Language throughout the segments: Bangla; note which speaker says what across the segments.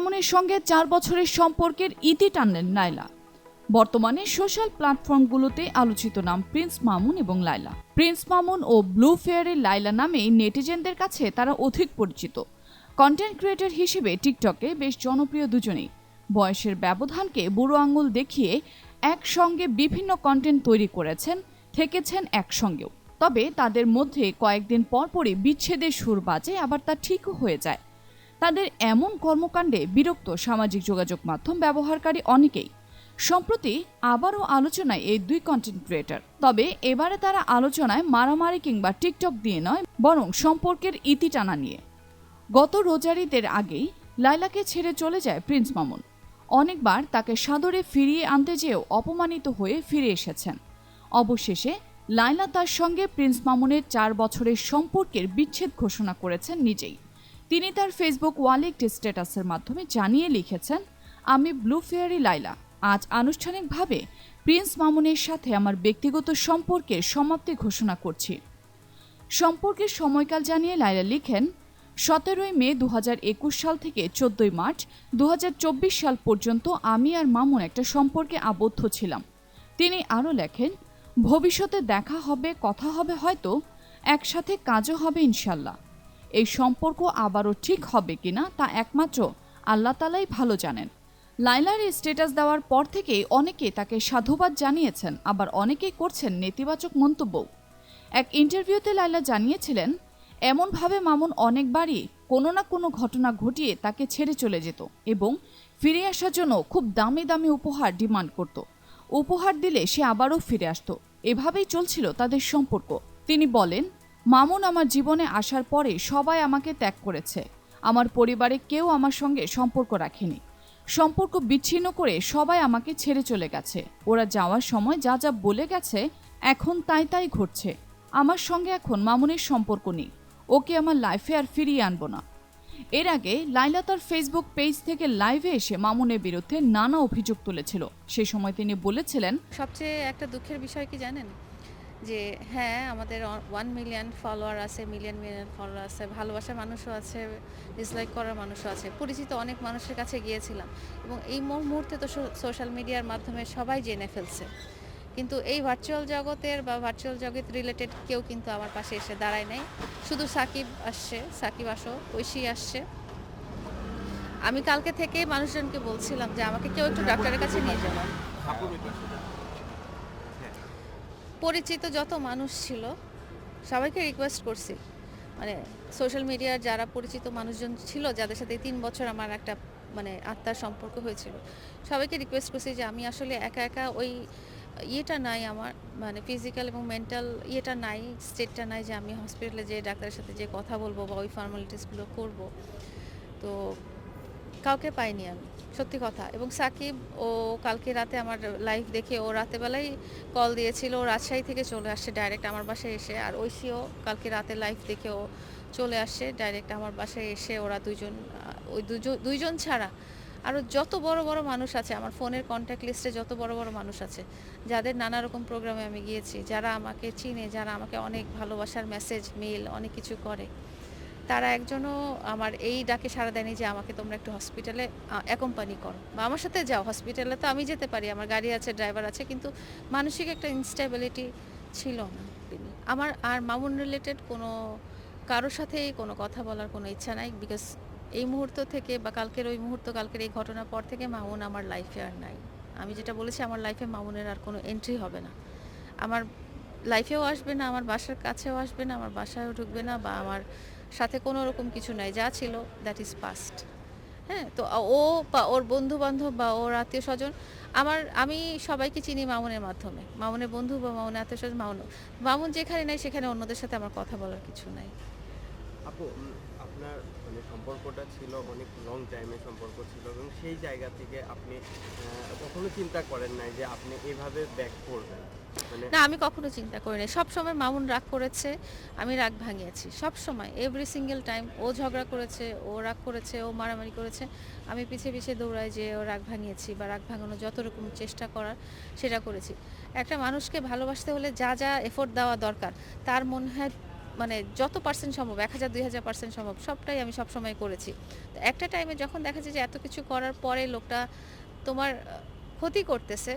Speaker 1: মামুনের সঙ্গে চার বছরের সম্পর্কের ইতি টানলেন লাইলা বর্তমানে সোশ্যাল প্ল্যাটফর্মগুলোতে আলোচিত নাম প্রিন্স মামুন এবং লাইলা প্রিন্স মামুন ও ব্লু ফেয়ারের লাইলা নামেই নেটিজেনদের কাছে তারা অধিক পরিচিত। কন্টেন্ট ক্রিয়েটর হিসেবে টিকটকে বেশ জনপ্রিয় দুজনেই। বয়সের ব্যবধানকে বুড়ো আঙুল দেখিয়ে একসঙ্গে বিভিন্ন কন্টেন্ট তৈরি করেছেন, থেকেছেন একসঙ্গেও। তবে তাদের মধ্যে কয়েকদিন পরপরই বিচ্ছেদের সুর বাজে, আবার তা ঠিকও হয়ে যায়। তাদের এমন কর্মকাণ্ডে বিরক্ত সামাজিক যোগাযোগ মাধ্যম ব্যবহারকারী অনেকেই। সম্প্রতি আবারও আলোচনায় এই দুই কন্টেন্ট ক্রিয়েটর তবে এবারে তারা আলোচনায় মারামারি কিংবা টিকটক দিয়ে নয়, বরং সম্পর্কের ইতি টানা নিয়ে। গত রোজারিদের আগেই লাইলাকে ছেড়ে চলে যায় প্রিন্স মামুন। অনেকবার তাকে সাদরে ফিরিয়ে আনতে যেয়েও অপমানিত হয়ে ফিরে এসেছেন। অবশেষে লাইলা তার সঙ্গে প্রিন্স মামুনের চার বছরের সম্পর্কের বিচ্ছেদ ঘোষণা করেছেন নিজেই। তিনি তার ফেসবুক ওয়ালে একটি স্ট্যাটাসের মাধ্যমে জানিয়ে লিখেছেন, আমি ব্লু ফেয়ারি লাইলা আজ আনুষ্ঠানিকভাবে প্রিন্স মামুনের সাথে আমার ব্যক্তিগত সম্পর্কের সমাপ্তি ঘোষণা করছি। সম্পর্কের সময়কাল জানিয়ে লাইলা লিখেন, সতেরোই মে দু হাজার একুশ সাল থেকে চোদ্দই মার্চ দু হাজার চব্বিশ সাল পর্যন্ত আমি আর মামুন একটা সম্পর্কে আবদ্ধ ছিলাম। তিনি আরও লেখেন, ভবিষ্যতে দেখা হবে, কথা হবে হয়তো, একসাথে কাজও হবে ইনশাল্লাহ। এই সম্পর্ক আবারও ঠিক হবে কিনা তা একমাত্র আল্লাহ তালাই ভালো জানেন। লাইলার স্ট্যাটাস দেওয়ার পর থেকেই অনেকে তাকে সাধুবাদ জানিয়েছেন, আবার অনেকেই করছেন নেতিবাচক মন্তব্য। এক ইন্টারভিউতে লাইলা জানিয়েছিলেন, এমনভাবে মামুন অনেকবারই কোনো না কোনো ঘটনা ঘটিয়ে তাকে ছেড়ে চলে যেত এবং ফিরে আসার জন্য খুব দামি দামি উপহার ডিমান্ড করত। উপহার দিলে সে আবারও ফিরে আসতো। এভাবেই চলছিল তাদের সম্পর্ক। তিনি বলেন মামুন আমার জীবনে আসার পরে সবাই আমাকে ত্যাগ করেছে। আমার পরিবারে কেউ আমার সঙ্গে সম্পর্ক রাখেনি। সম্পর্ক বিচ্ছিন্ন করে সবাই আমাকে ছেড়ে চলে গেছে। ওরা যাওয়ার সময় যা যা বলে গেছে, এখন তাই তাই ঘটছে। আমার সঙ্গে এখন মামুনের সম্পর্ক নেই। ওকে আমার লাইফে আর ফিরিয়ে আনব না। এর আগে লাইলা তার ফেসবুক পেজ থেকে লাইভে এসে মামুনের বিরুদ্ধে নানা অভিযোগ তুলেছিল। সে সময় তিনি বলেছিলেন,
Speaker 2: সবচেয়ে একটা দুঃখের বিষয় কি জানেন? যে হ্যাঁ আমাদের ওয়ান মিলিয়ন ফলোয়ার আছে মিলিয়ন মিলিয়ন ফলোয়ার আছে ভালোবাসার মানুষও আছে ডিসলাইক করার মানুষও আছে পরিচিত অনেক মানুষের কাছে গিয়েছিলাম এবং এই মুহূর্তে তো সোশ্যাল মিডিয়ার মাধ্যমে সবাই জেনে ফেলছে। কিন্তু এই ভার্চুয়াল জগতের বা ভার্চুয়াল জগৎ রিলেটেড কেউ কিন্তু আমার পাশে এসে দাঁড়ায় নাই। শুধু সাকিব আসছে সাকিব আসো ঐশী আসছে। আমি কালকে থেকে মানুষজনকে বলছিলাম যে আমাকে কেউ একটু ডাক্তারের কাছে নিয়ে যাবে পরিচিত যত মানুষ ছিল, সবাইকে রিকোয়েস্ট করছি। মানে সোশ্যাল মিডিয়ার যারা পরিচিত মানুষজন ছিল, যাদের সাথে তিন বছর আমার একটা মানে আত্মার সম্পর্ক হয়েছিল, সবাইকে রিকোয়েস্ট করছি যে আমি আসলে একা একা ওই ইয়েটা নাই আমার মানে ফিজিক্যাল এবং মেন্টাল ইয়েটা নাই স্টেটটা নাই যে আমি হসপিটালে যে ডাক্তারের সাথে যে কথা বলব বা ওই ফর্মালিটিসগুলো করব। তো কাউকে পাইনি আমি, সত্যি কথা। এবং সাকিব, ও কালকে রাতে আমার লাইভ দেখে ও রাতেবেলায় কল দিয়েছিল, ও রাজশাহী থেকে চলে আসছে ডাইরেক্ট আমার বাসায় এসে, আর ঐশীও কালকে রাতে লাইভ দেখে ও চলে আসছে ডাইরেক্ট আমার বাসায় এসে ওরা দুজন ওই দুজন দুইজন ছাড়া। আরও যত বড় বড় মানুষ আছে, আমার ফোনের কন্ট্যাক্ট লিস্টে যত বড় বড় মানুষ আছে, যাদের নানা রকম প্রোগ্রামে আমি গিয়েছি, যারা আমাকে চিনে, যারা আমাকে অনেক ভালোবাসার মেসেজ মেল অনেক কিছু করে। তারা একজনও আমার এই ডাকে সাড়া দেয়নি যে আমাকে তোমরা একটু হসপিটালে অ্যাকম্পানি করো। বা আমার সাথে যাও হসপিটালে তো আমি যেতে পারি, আমার গাড়ি আছে ড্রাইভার আছে, কিন্তু মানসিক একটা ইনস্টেবিলিটি ছিল না আমার আর মামুন রিলেটেড কোনো, কারোর সাথেই কোনো কথা বলার কোনো ইচ্ছা নাই বিকজ এই মুহূর্ত থেকে বা কালকের ওই মুহূর্ত, কালকের এই ঘটনার পর থেকে মামুন আমার লাইফে আর নাই। আমি যেটা বলেছি, আমার লাইফে মামুনের আর কোনো এন্ট্রি হবে না। আমার লাইফেও আসবে না, আমার বাসার কাছেও আসবে না, আমার বাসায়ও ঢুকবে না, বা আমার সাথে কোনো রকম কিছু নাই, যা ছিল দ্যাট ইজ পাস্ট হ্যাঁ তো ও বা ওর বন্ধু বান্ধব বা ওর আত্মীয় স্বজন আমার, আমি সবাইকে চিনি মামুনের মাধ্যমে। মামুনের বন্ধু বা মামুনের আত্মীয় স্বজন মামুন মামুন যেখানে নাই, সেখানে অন্যদের সাথে আমার কথা বলার কিছু নাই।
Speaker 3: আপু আপনার মানে সম্পর্কটা ছিল অনেক লং টাইমের সম্পর্ক ছিল এবং সেই জায়গা থেকে আপনি কখনো চিন্তা করেন নাই যে আপনি এভাবে ব্যাক করবেন? মানে
Speaker 2: না, আমি কখনো চিন্তা করি নাই। সবসময় মামুন রাগ করেছে, আমি রাগ ভাঙিয়েছি। সব সময় এভরি সিঙ্গেল টাইম ও ঝগড়া করেছে, ও রাগ করেছে, ও মারামারি করেছে, আমি পিছিয়ে পিছিয়ে দৌড়াই যে ও রাগ ভাঙিয়েছি বা রাগ ভাঙানোর যত রকম চেষ্টা করার সেটা করেছি। একটা মানুষকে ভালোবাসতে হলে যা যা এফোর্ট দেওয়া দরকার, তার মনে হয় মানে যত পার্সেন্ট সম্ভব, এক হাজার, দুই হাজার পার্সেন্ট সম্ভব, সবটাই আমি সবসময় করেছি। তো একটা টাইমে যখন দেখা যায় যে এত কিছু করার পরে লোকটা তোমার ক্ষতি করতেছে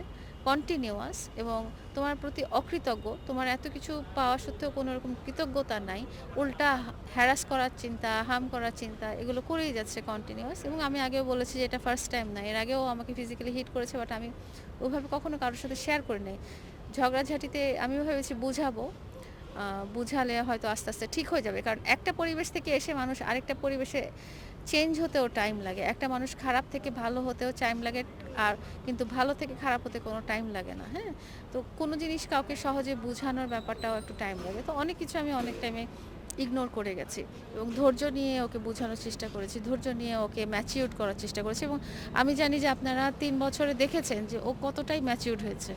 Speaker 2: কন্টিনিউয়াস এবং তোমার প্রতি অকৃতজ্ঞ, তোমার এত কিছু পাওয়া সত্ত্বেও কোনো রকম কৃতজ্ঞতা নাই, উল্টা হ্যারাস করার চিন্তা হার্ম করার চিন্তা, এগুলো করেই যাচ্ছে কন্টিনিউয়াস এবং আমি আগেও বলেছি যে এটা ফার্স্ট টাইম না, এর আগেও আমাকে ফিজিক্যালি হিট করেছে বাট আমি ওইভাবে কখনো কারোর সাথে শেয়ার করি নাই ঝগড়াঝাটিতে আমিও ভেবেছি বুঝাবো বুঝালে হয়তো আস্তে আস্তে ঠিক হয়ে যাবে। কারণ একটা পরিবেশ থেকে এসে মানুষ আরেকটা পরিবেশে চেঞ্জ হতেও টাইম লাগে। একটা মানুষ খারাপ থেকে ভালো হতেও টাইম লাগে আর কিন্তু ভালো থেকে খারাপ হতে কোনো টাইম লাগে না হ্যাঁ? তো কোনো জিনিস কাউকে সহজে বোঝানোর ব্যাপারটাও একটু টাইম লাগে। তো অনেক কিছু আমি অনেক টাইমে ইগনোর করে গেছি এবং ধৈর্য নিয়ে ওকে বোঝানোর চেষ্টা করেছি, ধৈর্য নিয়ে ওকে ম্যাচিউর করার চেষ্টা করেছি এবং আমি জানি যে আপনারা তিন বছরে দেখেছেন যে ও কতটাই ম্যাচিউর হয়েছে।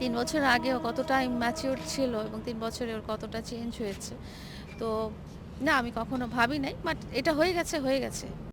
Speaker 2: তিন বছর আগে ও কতটা ম্যাচিওর ছিল এবং তিন বছরে ওর কতটা চেঞ্জ হয়েছে। তো না, আমি কখনো ভাবি নাই বাট এটা হয়ে গেছে হয়ে গেছে।